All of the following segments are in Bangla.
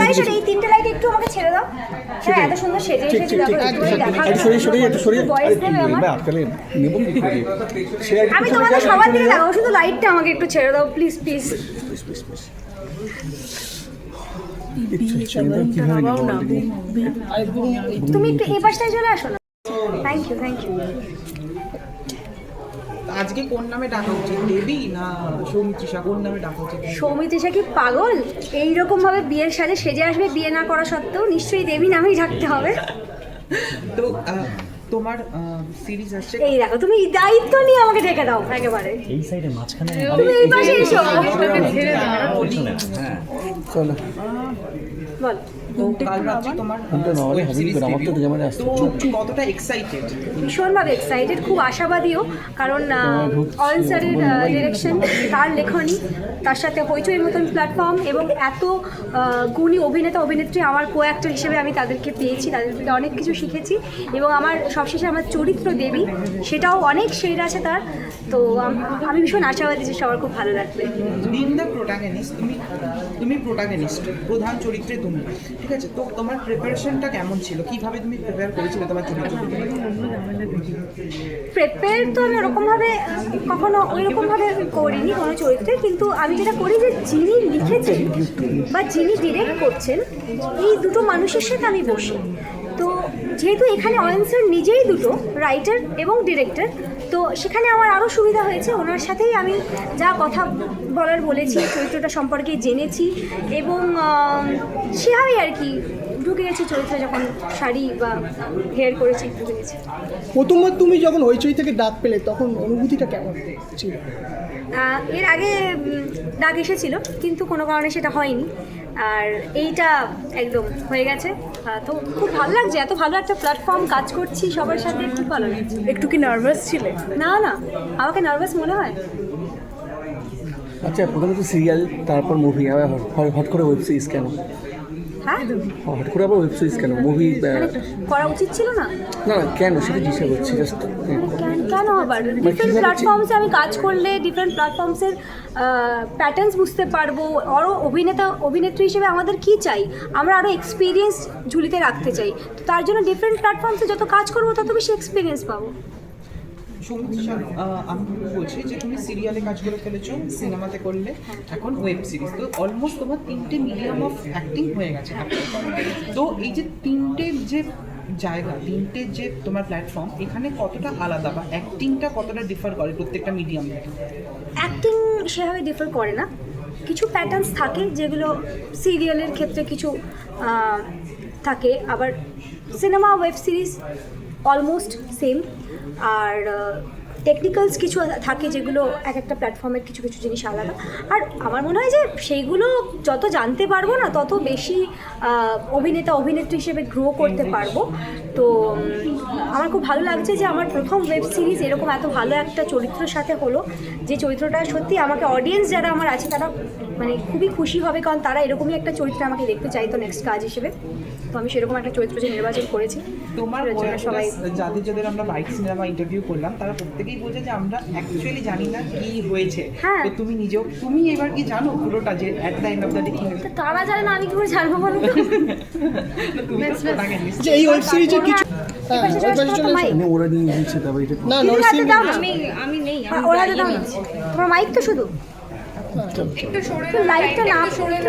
তাই সেটা এই তিনটে লাইট একটু আমাকে ছেড়ে দাও। হ্যাঁ এত সুন্দর সেজে এসেছি আমি তোমাদের সবার দিকে দেখাবো শুধু লাইটটা আমাকে একটু ছেড়ে দাও প্লিজ প্লিজ? তুমি একটু এই পাশটায় চলে আসো না। থ্যাংক ইউ থ্যাংক ইউ আজকে কোন নামে ডাকা উচিত দেবী না সৌমিত্রিষা কোন নামে ডাকা উচিত সৌমিত্রিষা কি পাগল? এইরকম ভাবে বিয়ের সাজে সেজে আসবে বিয়ে না করা সত্ত্বেও নিশ্চয়ই দেবী নামেই থাকতে হবে। তো তোমার সিরিজ আসছে? এই দেখো তুমি দায়িত্ব নিয়ে আমাকে ঢেকে দাও একেবারে। এই সাইডে মাঝখানে তুমি এই পাশে এসো। চলো। বল। কতটা এক্সাইটেড ভীষণভাবে এক্সাইটেড খুব আশাবাদীও কারণ অয়ন স্যারের ডিরেকশন তার লেখনী তার সাথে হইচই মতন প্ল্যাটফর্ম এবং এত গুণী অভিনেতা অভিনেত্রী আমার কো অ্যাক্টর হিসেবে আমি তাদেরকে পেয়েছি তাদের থেকে অনেক কিছু শিখেছি এবং আমার সবশেষে আমার চরিত্র দেবী সেটাও অনেক শেড আছে তার। তো আমি ভীষণ আশাবাদী যে সবার খুব ভালো লাগবে। দ্য প্রোটাগনিস্ট তুমি তুমি প্রোটাগনিস্ট প্রধান চরিত্রে তুমি। ঠিক আছে, তো তোমার প্রিপারেশনটা কেমন ছিল? কীভাবে তুমি প্রিপেয়ার করেছিলে তোমার জন্য প্রিপেয়ার তো আমি ওরকমভাবে, কখনো ওইরকমভাবে করিনি কোনো চরিত্রে, কিন্তু আমি যেটা করি যে যিনি লিখেছেন বা যিনি ডিরেক্ট করছেন, এই দুটো মানুষের সাথে আমি বসি। যেহেতু এখানে অয়েন্সার নিজেই দুটো রাইটার এবং ডিরেক্টর তো সেখানে আমার আরও সুবিধা হয়েছে। ওনার সাথেই আমি যা কথা বলার বলেছি, চরিত্রটা সম্পর্কে জেনেছি এবং সেভাবেই আর কি ঢুকে গেছি চরিত্রে যখন শাড়ি বা হেয়ার করেছি ঢুকে গেছি। প্রথমবার তুমি যখন হইচই থেকে ডাক পেলে তখন অনুভূতিটা কেমন ছিল? এর আগে ডাক এসেছিল কিন্তু কোনো কারণে সেটা হয়নি। আর এইটা একদম হয়ে গেছে। তো খুব ভালো লাগছে এত ভালো একটা প্ল্যাটফর্ম কাজ করছি সবার সাথে খুব ভালো লাগছে। একটু কি নার্ভাস ছিলে? না না আমাকে নার্ভাস মনে হয়। আচ্ছা প্রথমে তো সিরিয়াল তারপর মুভি হট করে ওয়েব সিরিজ কেন? হ্যাঁ? হট করে আবার ওয়েব সিরিজ কেন? মুভি মানে করা উচিত ছিল না? না কেন? সেটা জিজ্ঞাসা করছি জাস্ট কেন কেন আবার? ডিফারেন্ট প্ল্যাটফর্মসে আমি কাজ করলে ডিফারেন্ট প্ল্যাটফর্মসের প্যাটার্নস বুঝতে পারব। আরও অভিনেতা অভিনেত্রী হিসেবে আমাদের কি চাই? আমরা আরও এক্সপিরিয়েন্স ঝুলিতে রাখতে চাই। তো তার জন্য ডিফারেন্ট প্ল্যাটফর্মসে যত কাজ করব তত বেশি এক্সপিরিয়েন্স পাবো। সৌমিত্রিষা আহ, আমি বলছি যে তুমি সিরিয়ালে কাজ করে ফেলেছো সিনেমাতে করলে। এখন ওয়েব সিরিজ তো অলমোস্ট তোমার তিনটে মিডিয়াম অফ অ্যাক্টিং হয়ে গেছে। তো এই যে তিনটে যে জায়গা তিনটে যে তোমার প্ল্যাটফর্ম এখানে কতটা আলাদা বা অ্যাক্টিংটা কতটা ডিফার করে প্রত্যেকটা মিডিয়াম অ্যাক্টিং সেভাবে ডিফার করে না। কিছু প্যাটার্নস থাকে যেগুলো সিরিয়ালের ক্ষেত্রে কিছু থাকে। আবার cinema web series almost same আর টেকনিক্যালস কিছু থাকে যেগুলো এক একটা প্ল্যাটফর্মের কিছু কিছু জিনিস আলাদা। আর আমার মনে হয় যে সেইগুলো যত জানতে পারব না, তত বেশি অভিনেতা, অভিনেত্রী হিসেবে গ্রো করতে পারব। তো আমার খুব ভালো লাগছে যে আমার প্রথম ওয়েব সিরিজ এরকম এত ভালো একটা চরিত্রের সাথে হলো, যে চরিত্রটা সত্যি আমাকে অডিয়েন্স যারা আমার আছে, তারা মানে খুবই খুশি হবে কারণ তারা এরকমই একটা চরিত্র আমাকে দেখতে চাইতো নেক্সট কাজ হিসেবে। তো আমি সেরকম একটা চরিত্র যে নির্বাচন করেছি তোমার জন্য সবাই যাদের যাদের আমরা বাইক সিনেমা ইন্টারভিউ করলাম তারা প্রত্যেকেই বলছে যে আমরা অ্যাকচুয়ালি জানি না কি হয়েছে। হ্যাঁ। তুমি নিজেও তুমি এবার কি জানো পুরোটা যে at the end of the day কি হয়েছে? তারা জানে না আমি কি করে জানব বলো। যে এই ওয়েব সিরিজে কিছু হ্যাঁ ওরা নিয়ে দিচ্ছে তবে এটা না না। আমি নেই হ্যাঁ, তোমার মাইক তো শুধু। একটু লাইটটা না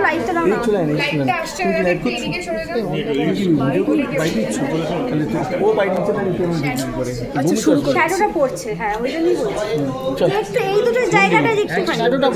লাইটটা না। এই চলে আয় না, এই চলে আয়। তুমি কি লাইভ করছ? তুমি কি করে বাইক দিচ্ছ? তাহলে তো- ও বাইক দিচ্ছে। তাহলে কেউ ভিডিও করে। শ্যাডোটা পড়ছে হ্যাঁ ওই জন্যই বলছি। একটু এই দুটো জায়গাটা শ্যাডোটা